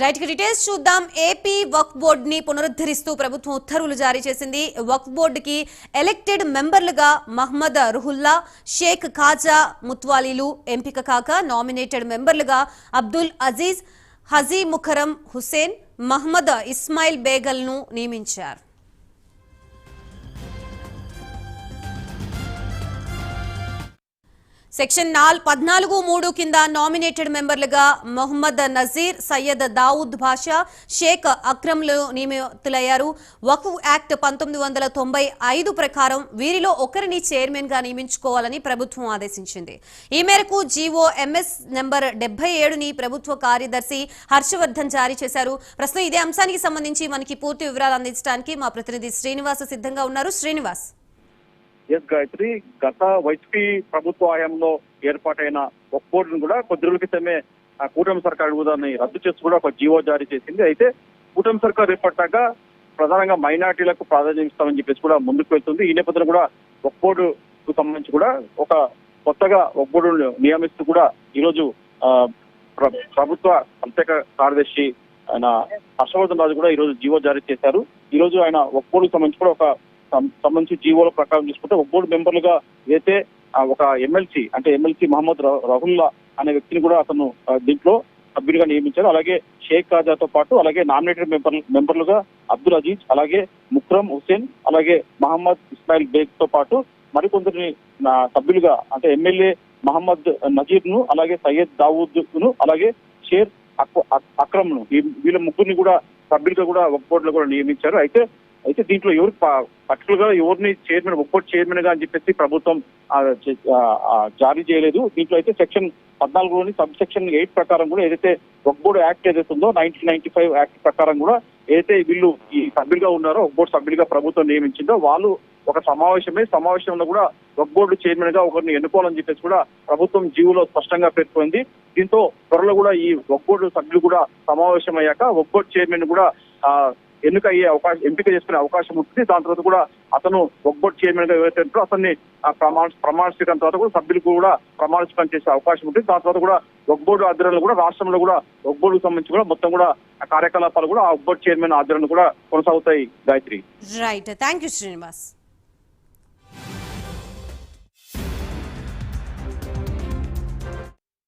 Right details చూద్దాం. AP వక్ఫ్ బోర్డుని పునరుద్ధరిస్తూ ప్రభుత్వం ఉత్తర్వులు జారీ చేసింది. వక్ఫ్ బోర్డుకి ఎలక్టెడ్ మెంబర్లుగా మహ్మద్ రుహుల్లా షేక్ ఖాజా ముత్వాలీలు ఎంపిక కాక నామినేటెడ్ మెంబర్లుగా అబ్దుల్ అజీజ్ హజీ ముఖరం హుసేన్ మహ్మద్ ఇస్మాయిల్ బేగల్ను నియమించారు. సెక్షన్ నాల్ పద్నాలుగు మూడు కింద నామినేటెడ్ మెంబర్లుగా మొహమ్మద్ నజీర్ సయ్యద్ దావుద్ భాషా షేక్ అక్రమ్లు నియమితులయ్యారు. వక్ఫ్ యాక్ట్ పంతొమ్మిది వందల తొంభై ఐదు ప్రకారం వీరిలో ఒకరిని చైర్మన్గా నియమించుకోవాలని ప్రభుత్వం ఆదేశించింది. ఈ మేరకు జీవో ఎంఎస్ నెంబర్ డెబ్బై ఏడుని ప్రభుత్వ కార్యదర్శి హర్షవర్ధన్ జారీ చేశారు. ప్రస్తుతం ఇదే అంశానికి సంబంధించి మనకి పూర్తి వివరాలు అందించడానికి మా ప్రతినిధి శ్రీనివాస్ సిద్ధంగా ఉన్నారు. శ్రీనివాస్. ఎస్ గాయత్రి గత వైసీపీ ప్రభుత్వ హయాంలో ఏర్పాటైన ఒక బోర్డును కూడా కొద్ది రోజుల క్రితమే ఆ కూటమి సర్కార్ దాన్ని రద్దు చేసి కూడా ఒక జీవో జారీ చేసింది. అయితే కూటమి సర్కార్ ఏర్పడ్డాక ప్రధానంగా మైనార్టీలకు ప్రాధాన్యం ఇస్తామని చెప్పేసి కూడా ముందుకు వెళ్తుంది. ఈ నేపథ్యంలో కూడా ఒక బోర్డుకు సంబంధించి కూడా ఒక కొత్తగా ఒక బోర్డును నియమిస్తూ కూడా ఈరోజు ఆ, ప్రభుత్వ ప్రత్యేక కార్యదర్శి ఆయన హర్షవర్ధన్ రాజు కూడా ఈ రోజు జీవో జారీ చేశారు. ఈ రోజు ఆయన ఒక్కోడుకు సంబంధించి కూడా ఒక సంబంధించి జీవోల ప్రకారం చూసుకుంటే ఒక బోర్డు మెంబర్లుగా అయితే ఒక ఎమ్మెల్సీ అంటే ఎమ్మెల్సీ మహమ్మద్ రహుల్లా అనే వ్యక్తిని కూడా అతను దీంట్లో సభ్యులుగా నియమించారు అలాగే షేక్ ఖాజాతో పాటు అలాగే నామినేటెడ్ మెంబర్ మెంబర్లుగా అబ్దుల్ అజీజ్ అలాగే ముక్రమ్ హుసేన్ అలాగే మహమ్మద్ ఇస్మాయిల్ బేగ్తో పాటు మరికొందరిని సభ్యులుగా అంటే ఎమ్మెల్యే మహమ్మద్ నజీర్ను అలాగే సయ్యద్ దావూద్ను అలాగే షేర్ అక్రమ్ను వీళ్ళ ముగ్గురిని కూడా సభ్యులుగా కూడా ఒక బోర్డులో కూడా నియమించారు. అయితే అయితే దీంట్లో ఎవరు పర్టికులర్గా ఎవరిని చైర్మన్ ఒక్కోటి చైర్మన్గా అని చెప్పేసి ప్రభుత్వం జారీ చేయలేదు. దీంట్లో అయితే సెక్షన్ పద్నాలుగులోని సబ్ సెక్షన్ ఎయిట్ ప్రకారం కూడా ఏదైతే ఒక్బోర్డ్ యాక్ట్ ఏదైతే ఉందో నైన్టీన్ నైన్టీ ఫైవ్ యాక్ట్ ప్రకారం కూడా ఏదైతే వీళ్ళు ఈ సభ్యులుగా ఉన్నారో ఒక్బోర్డ్ సభ్యులుగా ప్రభుత్వం నియమించిందో వాళ్ళు ఒక సమావేశమే. సమావేశంలో కూడా వక్ బోర్డు చైర్మన్గా ఒకరిని ఎన్నుకోవాలని చెప్పేసి కూడా ప్రభుత్వం జీవోలో స్పష్టంగా పేర్కొంది. దీంతో త్వరలో కూడా ఈ వక్ బోర్డు సభ్యులు కూడా సమావేశం అయ్యాక ఒక బోర్డు చైర్మన్ కూడా ఆ, ఎన్నిక అయ్యే అవకాశం ఎంపిక చేసుకునే అవకాశం ఉంటుంది. దాని తర్వాత కూడా అతను ఒక బోర్డు చైర్మన్గా ఎవరైతే ఉంటారో అతన్ని ప్రమాణ ప్రమాణ స్వీకారం తర్వాత కూడా సభ్యులకు కూడా ప్రమాణ చేసే అవకాశం ఉంటుంది. దాని తర్వాత కూడా ఒక బోర్డు ఆధ్వర్యంలో కూడా రాష్ట్రంలో కూడా ఒక బోర్డుకు సంబంధించి కూడా మొత్తం కూడా కార్యకలాపాలు కూడా ఆ ఒక బోర్డు చైర్మన్ ఆధ్వర్యంలో కూడా కొనసాగుతాయి. Gayatri. Right thank you Srinivas